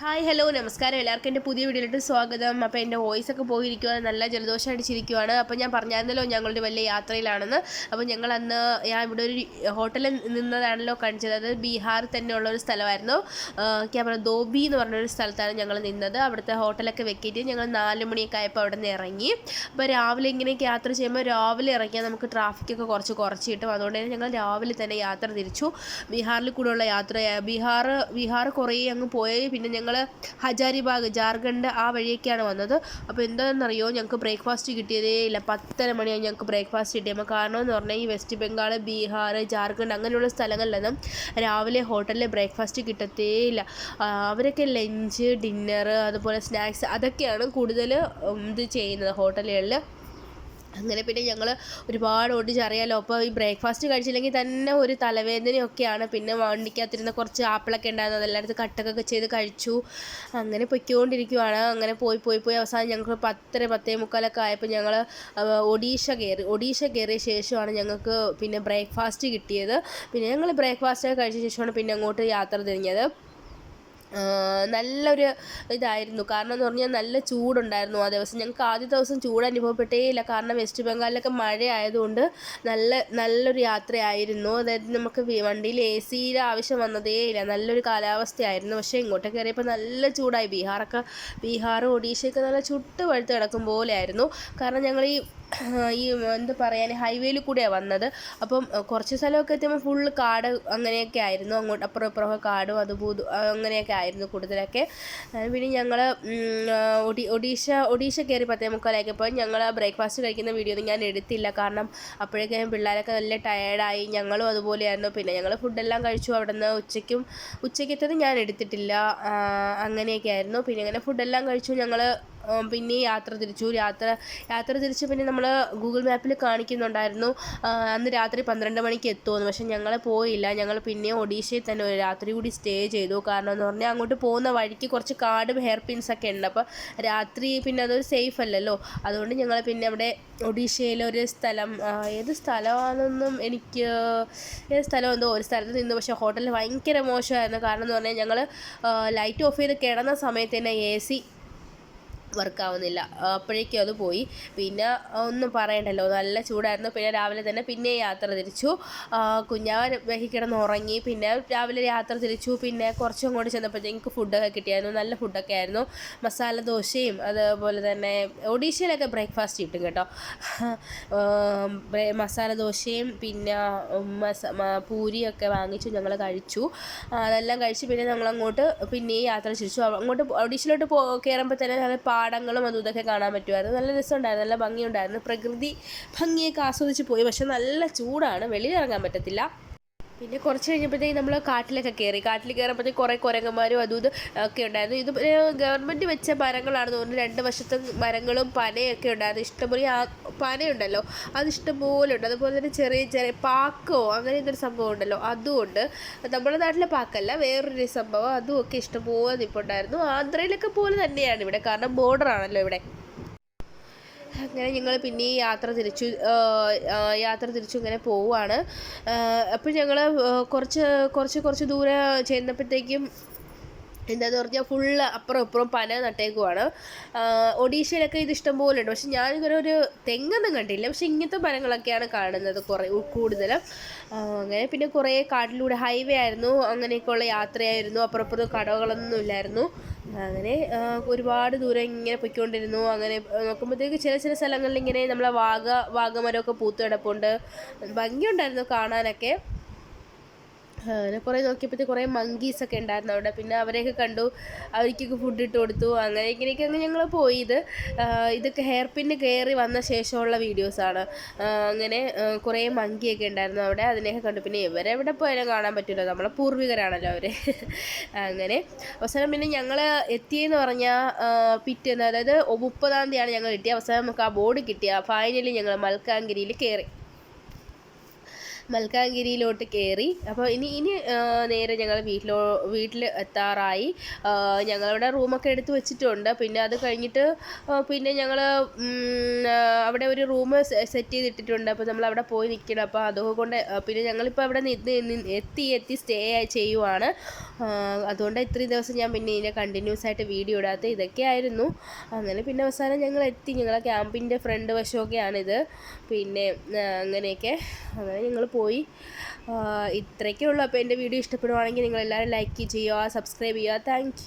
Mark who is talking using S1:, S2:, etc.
S1: Hi hello നമസ്കാരം. എല്ലാവർക്കും എന്റെ പുതിയ വീഡിയോയിലോട്ട് സ്വാഗതം. അപ്പോൾ എന്റെ വോയിസ് ഒക്കെ പോയിരിക്കുവാണ്. നല്ല ജലദോഷം അടിച്ചിരിക്കുകയാണ് അപ്പോൾ ഞാൻ പറഞ്ഞായിരുന്നല്ലോ ഞങ്ങളുടെ വലിയ യാത്രയിലാണെന്ന്. അപ്പോൾ ഞങ്ങൾ അന്ന് ഞാൻ ഇവിടെ ഒരു ഹോട്ടലിൽ നിന്നതാണല്ലോ കാണിച്ചത്. അത് ബീഹാറിൽ തന്നെയുള്ള ഒരു സ്ഥലമായിരുന്നു ക്യാമറ ദോബി എന്ന് പറഞ്ഞൊരു സ്ഥലത്താണ് ഞങ്ങൾ നിന്നത്. അവിടുത്തെ ഹോട്ടലൊക്കെ വെക്കിയിട്ട് ഞങ്ങൾ നാല് മണിയൊക്കെ ആയപ്പോൾ അവിടെ നിന്ന് ഇറങ്ങി. അപ്പോൾ രാവിലെ ഇങ്ങനെയൊക്കെ യാത്ര ചെയ്യുമ്പോൾ രാവിലെ ഇറങ്ങിയാൽ നമുക്ക് ട്രാഫിക്കൊക്കെ കുറച്ച് കുറച്ച് കിട്ടും. അതുകൊണ്ട് തന്നെ ഞങ്ങൾ രാവിലെ തന്നെ യാത്ര തിരിച്ചു. ബീഹാറിൽ കൂടെയുള്ള യാത്ര ബീഹാർ ബീഹാർ കുറേ അങ്ങ് പോയി. പിന്നെ ഞങ്ങൾ ഹജാരിബാഗ് ജാർഖണ്ഡ് ആ വഴിയൊക്കെയാണ് വന്നത്. അപ്പോൾ എന്താണെന്നറിയോ ഞങ്ങൾക്ക് ബ്രേക്ക്ഫാസ്റ്റ് കിട്ടിയതേ ഇല്ല. പത്തര മണിയായി ഞങ്ങൾക്ക് ബ്രേക്ക്ഫാസ്റ്റ് കിട്ടിയപ്പോൾ കാരണം എന്ന് പറഞ്ഞാൽ ഈ വെസ്റ്റ് ബംഗാൾ ബീഹാർ ജാർഖണ്ഡ് അങ്ങനെയുള്ള സ്ഥലങ്ങളിലൊന്നും രാവിലെ ഹോട്ടലിൽ ബ്രേക്ക്ഫാസ്റ്റ് കിട്ടത്തേ ഇല്ല. അവരൊക്കെ ലഞ്ച് ഡിന്നർ അതുപോലെ സ്നാക്സ് അതൊക്കെയാണ് കൂടുതൽ ഇത് ചെയ്യുന്നത് ഹോട്ടലുകളിൽ അങ്ങനെ പിന്നെ ഞങ്ങൾ ഒരുപാട് ഓടിച്ച് അറിയാമല്ലോ അപ്പോൾ ഈ ബ്രേക്ക്ഫാസ്റ്റ് കഴിച്ചില്ലെങ്കിൽ തന്നെ ഒരു തലവേദനയൊക്കെയാണ്. പിന്നെ വണ്ടിക്കകത്തിരുന്ന കുറച്ച് ആപ്പിളൊക്കെ ഉണ്ടായിരുന്നു. അതെല്ലായിടത്ത് കട്ടൊക്കെ ചെയ്ത് കഴിച്ചു. അങ്ങനെ പൊയ്ക്കൊണ്ടിരിക്കുവാണ്. അങ്ങനെ പോയി പോയി പോയി അവസാനം ഞങ്ങൾക്ക് പത്തര പത്തേ മുക്കാലൊക്കെ ആയപ്പോൾ ഞങ്ങൾ ഒഡീഷ കയറി. ഒഡീഷ കയറിയ ശേഷമാണ് ഞങ്ങൾക്ക് പിന്നെ ബ്രേക്ക്ഫാസ്റ്റ് കിട്ടിയത്. പിന്നെ ഞങ്ങൾ ബ്രേക്ക്ഫാസ്റ്റ് കഴിച്ച ശേഷമാണ് പിന്നെ അങ്ങോട്ട് യാത്ര തിരിഞ്ഞത്. നല്ലൊരു ഇതായിരുന്നു. കാരണം എന്ന് പറഞ്ഞാൽ നല്ല ചൂടുണ്ടായിരുന്നു ആ ദിവസം. ഞങ്ങൾക്ക് ആദ്യ ദിവസം ചൂട് അനുഭവപ്പെട്ടേ ഇല്ല കാരണം വെസ്റ്റ് ബംഗാളിലൊക്കെ മഴ ആയതുകൊണ്ട് നല്ല നല്ലൊരു യാത്രയായിരുന്നു. അതായത് നമുക്ക് വണ്ടിയിൽ എ സിയുടെ ആവശ്യം വന്നതേ ഇല്ല നല്ലൊരു കാലാവസ്ഥയായിരുന്നു. പക്ഷേ ഇങ്ങോട്ട് കയറിയപ്പോൾ നല്ല ചൂടായി. ബീഹാറൊക്കെ ബീഹാർ ഒഡീഷയൊക്കെ നല്ല ചുട്ട് വഴുത്ത് കിടക്കും പോലെയായിരുന്നു. കാരണം ഞങ്ങൾ ഈ ഈ എന്ത് പറയാൻ ഹൈവേയിൽ കൂടെയാണ് വന്നത്. അപ്പം കുറച്ച് സ്ഥലമൊക്കെ എത്തിയപ്പോൾ ഫുള്ള് കാട് അങ്ങനെയൊക്കെ ആയിരുന്നു. അങ്ങോട്ട് അപ്പുറം ഇപ്പുറമൊക്കെ കാടും അതുപോലെ അങ്ങനെയൊക്കെ ആയിരുന്നു കൂടുതലൊക്കെ. പിന്നെ ഞങ്ങൾ ഒഡി ഒഡീഷ ഒഡീഷ കയറി പത്തേ മുക്കാലാക്കിയപ്പോൾ ഞങ്ങൾ ബ്രേക്ക്ഫാസ്റ്റ് കഴിക്കുന്ന വീഡിയോ ഒന്നും ഞാൻ എടുത്തില്ല. കാരണം അപ്പോഴേക്കും പിള്ളേരൊക്കെ നല്ല ടയേർഡായി ഞങ്ങളും അതുപോലെയായിരുന്നു. പിന്നെ ഞങ്ങൾ ഫുഡെല്ലാം കഴിച്ചു. അവിടെ നിന്ന് ഉച്ചയ്ക്കും ഉച്ചയ്ക്കത്തത് ഞാൻ എടുത്തിട്ടില്ല. അങ്ങനെയൊക്കെ ആയിരുന്നു. പിന്നെ അങ്ങനെ ഫുഡെല്ലാം കഴിച്ചു. ഞങ്ങൾ പിന്നെ യാത്ര തിരിച്ചു. യാത്ര യാത്ര തിരിച്ച് പിന്നെ നമ്മൾ ഗൂഗിൾ മാപ്പിൽ കാണിക്കുന്നുണ്ടായിരുന്നു. അന്ന് രാത്രി പന്ത്രണ്ട് മണിക്ക് എത്തുമെന്ന് പക്ഷെ ഞങ്ങൾ പോയില്ല. ഞങ്ങൾ പിന്നെ ഒഡീഷയിൽ തന്നെ ഒരു രാത്രി കൂടി സ്റ്റേ ചെയ്തു. കാരണം എന്ന് പറഞ്ഞാൽ അങ്ങോട്ട് പോകുന്ന വഴിക്ക് കുറച്ച് കാടും ഹെയർ പിൻസ് ഒക്കെ ഉണ്ട്. അപ്പോൾ രാത്രി പിന്നെ അതൊരു സേഫ് അല്ലല്ലോ. അതുകൊണ്ട് ഞങ്ങൾ പിന്നെ അവിടെ ഒഡീഷയിലെ ഒരു സ്ഥലം ഏത് സ്ഥലമാണെന്നും എനിക്ക് ഏത് സ്ഥലം എന്തോ ഒരു സ്ഥലത്ത് നിന്ന് പക്ഷേ ഹോട്ടലിൽ ഭയങ്കര മോശമായിരുന്നു. കാരണം എന്ന് പറഞ്ഞാൽ ഞങ്ങൾ ലൈറ്റ് ഓഫ് ചെയ്ത് കിടന്ന സമയത്ത് തന്നെ എ സി വർക്കാവുന്നില്ല അപ്പോഴേക്കും അത് പോയി. പിന്നെ ഒന്നും പറയണ്ടല്ലോ. നല്ല ചൂടായിരുന്നു. പിന്നെ രാവിലെ തന്നെ പിന്നെ യാത്ര തിരിച്ചു. കുഞ്ഞാവൻ കിടന്ന് ഉറങ്ങി പിന്നെ രാവിലെ യാത്ര തിരിച്ചു. പിന്നെ കുറച്ചും അങ്ങോട്ട് ചെന്നപ്പോഴത്തേക്ക് ഫുഡൊക്കെ കിട്ടിയായിരുന്നു. നല്ല ഫുഡൊക്കെ ആയിരുന്നു. മസാല ദോശയും അതുപോലെ തന്നെ ഒഡീഷയിലൊക്കെ ബ്രേക്ക്ഫാസ്റ്റ് കിട്ടും കേട്ടോ. മസാല ദോശയും പിന്നെ മസ പൂരിയൊക്കെ വാങ്ങിച്ചു. ഞങ്ങൾ കഴിച്ചു. അതെല്ലാം കഴിച്ച് പിന്നെ ഞങ്ങൾ അങ്ങോട്ട് പിന്നെ യാത്ര തിരിച്ചു. അങ്ങോട്ട് ഒഡീഷയിലോട്ട് പോ കയറുമ്പോൾ തന്നെ നല്ല പാടങ്ങളും അതും ഇതൊക്കെ കാണാൻ പറ്റുമായിരുന്നു. നല്ല രസമുണ്ടായിരുന്നു നല്ല ഭംഗിയുണ്ടായിരുന്നു. പ്രകൃതി ഭംഗിയൊക്കെ ആസ്വദിച്ച് പോയി. പക്ഷെ നല്ല ചൂടാണ് വെളിയിലിറങ്ങാൻ പറ്റത്തില്ല. പിന്നെ കുറച്ച് കഴിഞ്ഞപ്പോഴത്തേക്ക് നമ്മൾ കാട്ടിലൊക്കെ കയറി. കാട്ടിൽ കയറുമ്പോഴത്തേക്ക് കുറേ കുരങ്ങന്മാരും അതും ഇതും ഒക്കെ ഉണ്ടായിരുന്നു. ഇത് ഗവൺമെന്റ് വെച്ച മരങ്ങളാണെന്ന് തോന്നുന്നു. രണ്ട് വശത്തും മരങ്ങളും പനയൊക്കെ ഉണ്ടായിരുന്നു. ഇഷ്ടംപോലെ പനയുണ്ടല്ലോ അത് ഇഷ്ടംപോലെ ഉണ്ട്. അതുപോലെ തന്നെ ചെറിയ ചെറിയ പാക്കോ അങ്ങനെ എന്തൊരു സംഭവം ഉണ്ടല്ലോ അതും ഉണ്ട് നമ്മുടെ നാട്ടിലെ പാക്കല്ല വേറൊരു സംഭവം. അതും ഒക്കെ ഇഷ്ടംപോലെ നിൽപ്പുണ്ടായിരുന്നു ആന്ധ്രയിലൊക്കെ പോലെ തന്നെയാണ് ഇവിടെ കാരണം ബോർഡർ ആണല്ലോ ഇവിടെ. അങ്ങനെ ഞങ്ങൾ പിന്നെ യാത്ര തിരിച്ചു യാത്ര തിരിച്ചു ഇങ്ങനെ പോവുകയാണ്. അപ്പോൾ ഞങ്ങൾ കുറച്ച് കുറച്ച് കുറച്ച് ദൂരെ ചെന്നപ്പോഴത്തേക്കും എന്താന്ന് പറഞ്ഞാൽ ഫുള്ള് അപ്പുറം ഇപ്പുറം പന നട്ടേക്കുവാണ്. ഒഡീഷയിലൊക്കെ ഇത് ഇഷ്ടം പോലെ ഉണ്ട്. പക്ഷെ ഞാനിങ്ങനെ ഒരു തെങ്ങൊന്നും കണ്ടില്ല. പക്ഷെ ഇങ്ങനത്തെ മരങ്ങളൊക്കെയാണ് കാണുന്നത് കുറേ കൂടുതലും. അങ്ങനെ പിന്നെ കുറേ കാട്ടിലൂടെ ഹൈവേ ആയിരുന്നു. അങ്ങനെയൊക്കെയുള്ള യാത്രയായിരുന്നു. അപ്പുറപ്പുറം കടകളൊന്നും ഇല്ലായിരുന്നു. അങ്ങനെ ഒരുപാട് ദൂരം ഇങ്ങനെ പൊയ്ക്കൊണ്ടിരുന്നു. അങ്ങനെ നോക്കുമ്പോഴത്തേക്ക് ചില ചില സ്ഥലങ്ങളിൽ ഇങ്ങനെ നമ്മളെ വാഗ വാഗമരമൊക്കെ പൂത്ത് കിടപ്പുണ്ട്. ഭംഗിയുണ്ടായിരുന്നു കാണാനൊക്കെ. അങ്ങനെ കുറേ നോക്കിയപ്പോഴത്തെ കുറേ മങ്കീസ് ഒക്കെ ഉണ്ടായിരുന്നു അവിടെ. പിന്നെ അവരെയൊക്കെ കണ്ടു. അവർക്കൊക്കെ ഫുഡ് ഇട്ട് കൊടുത്തു. അങ്ങനെ ഇങ്ങനെയൊക്കെ അങ്ങ് ഞങ്ങൾ പോയി. ഇത് ഇതൊക്കെ ഹെയർ പിന്ന് കയറി വന്ന ശേഷമുള്ള വീഡിയോസാണ് അങ്ങനെ കുറേ മങ്കിയൊക്കെ ഉണ്ടായിരുന്നു അവിടെ. അതിനെയൊക്കെ കണ്ടു. പിന്നെ ഇവരെ എവിടെ പോയാലും കാണാൻ പറ്റില്ല നമ്മളെ പൂർവികരാണല്ലോ അവർ അങ്ങനെ. അവസാനം പിന്നെ ഞങ്ങൾ എത്തിയെന്ന് പറഞ്ഞാൽ പിറ്റേന്ന് അതായത് മുപ്പതാം തീയതിയാണ് ഞങ്ങൾ കിട്ടിയത് അവസാനം നമുക്ക് ആ ബോർഡ് കിട്ടിയ ഫൈനലി ഞങ്ങൾ മൽക്കാങ്കിരിയിൽ കയറി മൽക്കാൻഗിരിയിലോട്ട് കയറി അപ്പോൾ ഇനി ഇനി നേരെ ഞങ്ങൾ വീട്ടിലോ വീട്ടിൽ എത്താറായി. ഞങ്ങളുടെ റൂമൊക്കെ എടുത്ത് വെച്ചിട്ടുണ്ട്. പിന്നെ അത് കഴിഞ്ഞിട്ട് പിന്നെ ഞങ്ങൾ അവിടെ ഒരു റൂം സെറ്റ് ചെയ്തിട്ടിട്ടുണ്ട്. അപ്പോൾ നമ്മൾ അവിടെ പോയി നിൽക്കണം അപ്പോൾ അതുകൊണ്ട് പിന്നെ ഞങ്ങളിപ്പോൾ അവിടെ എത്തി എത്തി സ്റ്റേ ചെയ്യുവാണ്. അതുകൊണ്ട് ഇത്രയും ദിവസം ഞാൻ പിന്നെ ഇതിനെ കണ്ടിന്യൂസ് ആയിട്ട് വീഡിയോ ഇടാത്ത ഇതൊക്കെ ആയിരുന്നു. അങ്ങനെ പിന്നെ അവസാനം ഞങ്ങൾ എത്തി. ഞങ്ങളെ ക്യാമ്പിന്റെ ഫ്രണ്ട് വശമൊക്കെയാണിത്. പിന്നെ അങ്ങനെയൊക്കെ. അങ്ങനെ ഞങ്ങൾ പോയി. ഇത്രയൊക്കെ ഉള്ളൂ അപ്പോൾ എന്റെ വീഡിയോ ഇഷ്ടപ്പെടുവാണെങ്കിൽ നിങ്ങളെല്ലാവരും ലൈക്ക് ചെയ്യുക സബ്സ്ക്രൈബ് ചെയ്യുക. താങ്ക്